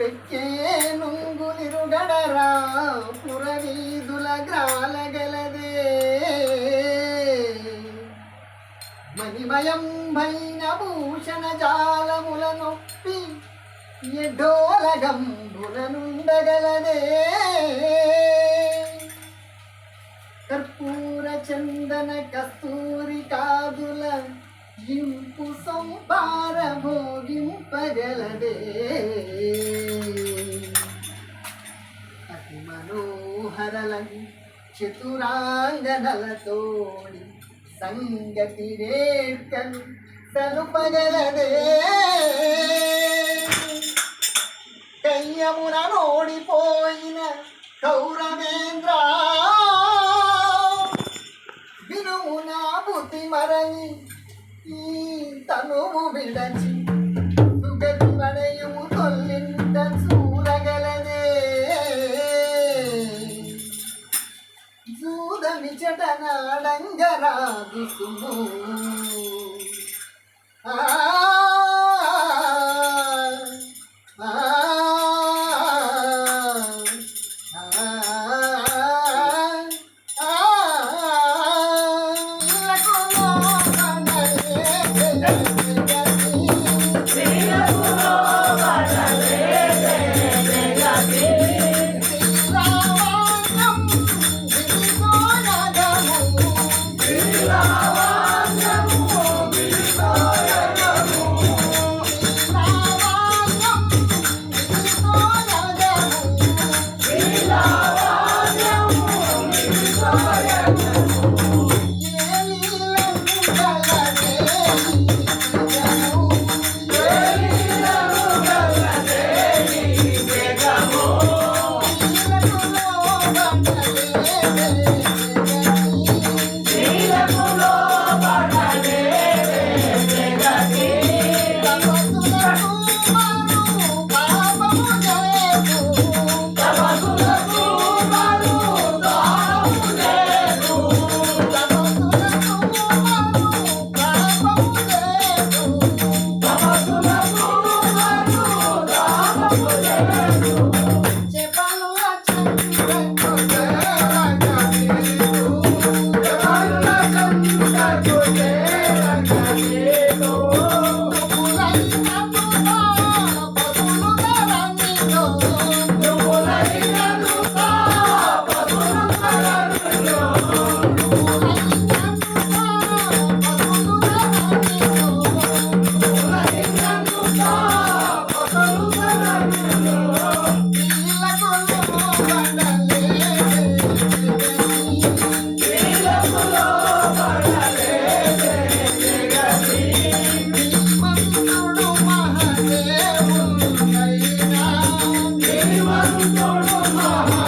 పెక్కే నుంగులిరుగడరా పురవీధుల గ్రాలగలదే. మణిమయం భైన భూషణ జాలముల నొప్పి ఎడోలగంబులనుండగలదే కర్పూర చందన కస్తూరి కాదుల ఇంపు సంపార భోగింపగలదే. మనోహరలని చతురాంగనలతోడి సంగతి రేర్కలు సలుపగలదే కయ్యమున నోడిపోయిన కౌరవేంద్ర వినుమున బుద్ధి మరని ఈ తనువు విడచి సుగతి వడయుము నాడంగరాదు ఆ Thank you. Osman Torun'a